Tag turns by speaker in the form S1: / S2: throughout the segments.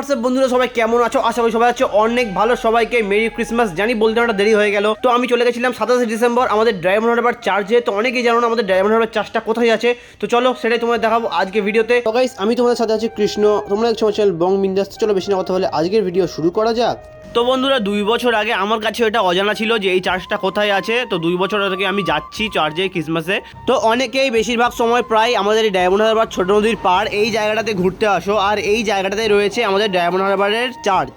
S1: WhatsApp বন্ধুরা, সবাই কেমন আছো? আশা করি সবাই আছো। অনেক ভালো, সবাইকে মেরি ক্রিসমাস। জানি বলতে একটা দেরি হয়ে গেল। তো আমি চলে গেছিলাম সাতাশে ডিসেম্বর, আমাদের ড্রাইভার হারবার চার্জে তো অনেকেই জানো না আমাদের ড্রাইভার হারবার চার্জটা কোথায় আছে। তো চলো, সেটাই তোমাদের দেখাবো আজকে ভিডিওতে। তো গাইস আমি তোমাদের সাথে আছি কৃষ্ণ। তোমরা দেখছ চ্যানেল বং বিন্দাস চলো, বেশি না কথা বলে আজকের ভিডিও শুরু করা যাক। তো বন্ধুরা, দুই বছর আগে আমার কাছে এটা অজানা ছিল যে এই চার্জটা কোথায় আছে। তো দুই বছর থেকে আমি যাচ্ছি চার্জে ক্রিসমাসে তো অনেকেই বেশিরভাগ সময় প্রায় আমাদের ডায়মন্ড হারবার ছোট নদীর পাড় এই জায়গাটাতে ঘুরতে আসো। আর এই জায়গাটাতে রয়েছে আমাদের ডায়মন্ড হারবারের চার্চ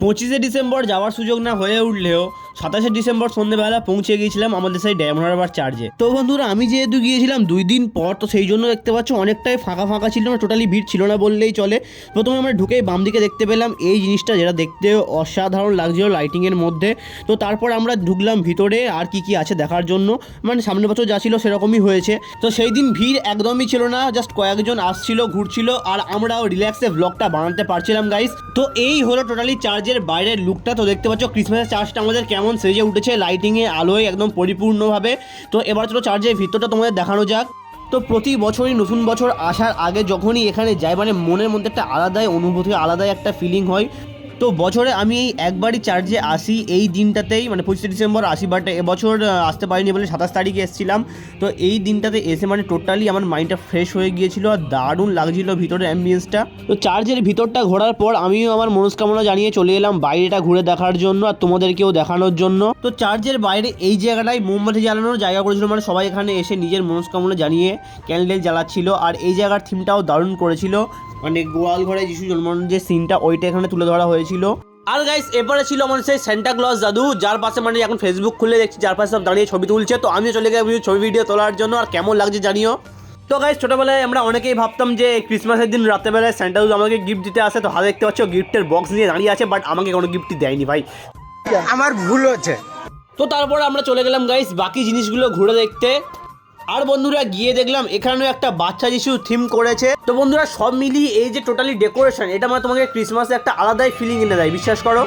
S1: পঁচিশে ডিসেম্বর যাওয়ার সুযোগ না হয়ে উঠলেও সাতাশে ডিসেম্বর সন্ধ্যেবেলা পৌঁছে গিয়েছিলাম আমাদের সেই ডায়মন্ড হারবার চার্জে তো বন্ধুরা, আমি যেহেতু গিয়েছিলাম দুই দিন পর, তো সেই জন্য দেখতে পাচ্ছ অনেকটাই ফাঁকা ফাঁকা ছিল না টোটালি ভিড় ছিল না বললেই চলে। প্রথমে আমরা ঢুকেই বাম দিকে দেখতে পেলাম এই জিনিসটা, যেটা দেখতে অসাধারণ লাগছিল লাইটিংয়ের মধ্যে। তো তারপর আমরা ঢুকলাম ভিতরে, আর কি কি আছে দেখার জন্য। মানে সামনের বছর যা ছিল সেরকমই হয়েছে। তো সেই দিন ভিড় একদমই ছিল না জাস্ট কয়েকজন আসছিল, ঘুরছিল, আর আমরাও রিল্যাক্সে ব্লগটা বানাতে পারছিলাম গাইস তো এই হলো টোটালি চার্জের বাইরের লুকটা তো দেখতে পাচ্ছ ক্রিসমাসের চার্জটা আমাদের কেমন সেজে উঠেছে লাইটিংয়ে আলোয় একদম পরিপূর্ণভাবে। তো এবার চলো চার্জের ভিতরটা তোমাদের দেখানো যাক। তো প্রতি বছরই নতুন বছর আসার আগে যখনই এখানে যাই মানে মনের মধ্যে একটা আলাদাই অনুভূতি, আলাদাই একটা ফিলিং হয়। তো বছরে আমি এই একবারই চার্জে আসি। এই দিনটাতেই মানে পঁচিশে ডিসেম্বর আসি বাট এবছর আসতে পারিনি বলে সাতাশ তারিখে এসেছিলাম। তো এই দিনটাতে এসে মানে টোটালি আমার মাইন্ডটা ফ্রেশ হয়ে গিয়েছিল আর দারুণ লাগছিল ভিতরের অ্যাম্বিয়েন্সটা তো চার্জের ভিতরটা ঘোরার পর আমিও আমার মনস্কামনা জানিয়ে চলে এলাম বাইরেটা ঘুরে দেখার জন্য আর তোমাদেরকেও দেখানোর জন্য। তো চার্জের বাইরে এই জায়গাটায় মোমবাতি জ্বালানোর জায়গা করেছিল। মানে সবাই এখানে এসে নিজের মনস্কামনা জানিয়ে ক্যান্ডেল জ্বালাচ্ছিল আর এই জায়গার থিমটাও দারুণ করেছিল। মানে গোয়াল ঘরে যিশু জন্মানোর যে সিনটা ওইটা এখানে তুলে ধরা হয়েছিল। আর গাইস এবারে ছিল আমার সেই সেন্টা ক্লজ দাদু যার পাশে মানে এখন ফেসবুক খুলে দেখছি যার পাশে সব দাঁড়িয়ে ছবি তুলছে। তো আমিও চলে গেছি ছবি ভিডিও তোলার জন্য আর কেমন লাগছে জানিও। তো গাইস ছোটবেলায় আমরা অনেকেই ভাবতাম যে ক্রিসমাসের দিন রাতেবেলায় স্যান্টা দাদু আমাকে গিফট দিতে আসে। তো হাতে দেখতে পাচ্ছ গিফটের বক্স নিয়ে দাঁড়িয়ে আছে বাট আমাকে কোনো গিফটই দেয়নি ভাই।
S2: আমার ভুল হচ্ছে।
S1: তো তারপর আমরা চলে গেলাম গাইস বাকি জিনিসগুলো ঘুরে দেখতে। আর বন্ধুরা গিয়ে দেখলাম এখানেও একটা বাচ্চা যিশু থিম করেছে। তো বন্ধুরা সব মিলিয়ে এই যে টোটালি ডেকোরেশন, এটা মানে তোমাকে ক্রিসমাসে একটা আলাদাই ফিলিং এনে দেয়, বিশ্বাস করো।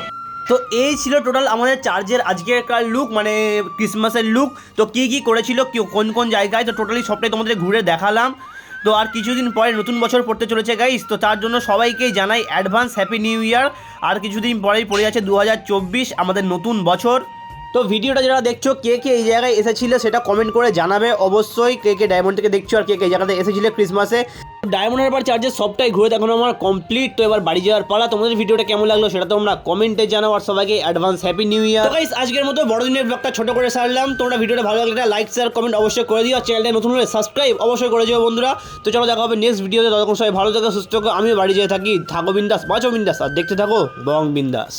S1: তো এই ছিল টোটাল আমাদের চার্জের আজকেরকার লুক মানে ক্রিসমাসের লুক তো কী কী করেছিল কোন কোন জায়গায়, তো টোটালি সবটাই তোমাদের ঘুরে দেখালাম। তো আর কিছুদিন পরে নতুন বছর পড়তে চলেছে গাইস তো তার জন্য সবাইকেই জানাই অ্যাডভান্স হ্যাপি নিউ ইয়ার আর কিছুদিন পরেই পড়ে আছে দু হাজার চব্বিশ, আমাদের নতুন বছর। তো ভিডিওটা যারা দেখছ, কে কে এই জায়গায় এসেছিলে সেটা কমেন্ট করে জানাবে। অবশ্যই কে কে ডায়মন্ড থেকে দেখছ আর কে কে জায়গাতে এসেছিলে ক্রিসমাসে ডায়মন্ডের হারবার চার্জেস সবটাই ঘুরে দেখানো আমার কমপ্লিট তো এবার বাড়ি যাওয়ার পালা। তোমাদের ভিডিওটা কেমন লাগল সেটা তোমরা কমেন্টে জানাও। আর সবাইকে advance happy new year guys আজকের মতো বড়দিনের ব্লগটা ছোট করে সারলাম। তোমরা ভিডিওটা ভালো লাগলে লাইক শেয়ার কমেন্ট অবশ্যই করে দিও। চ্যানেলটা নতুন হলে সাবস্ক্রাইব অবশ্যই করে দিও বন্ধুরা। তো চলো দেখা হবে নেক্সট ভিডিওতে ততক্ষণ সবাই ভালো থাকো, সুস্থ থাকো। আমিও বাড়ি যেয়ে থাকি। থাকো বিন্দাস, বাঁচো বিন্দাস। আর দেখতে থাকো, বং বিন্দাস।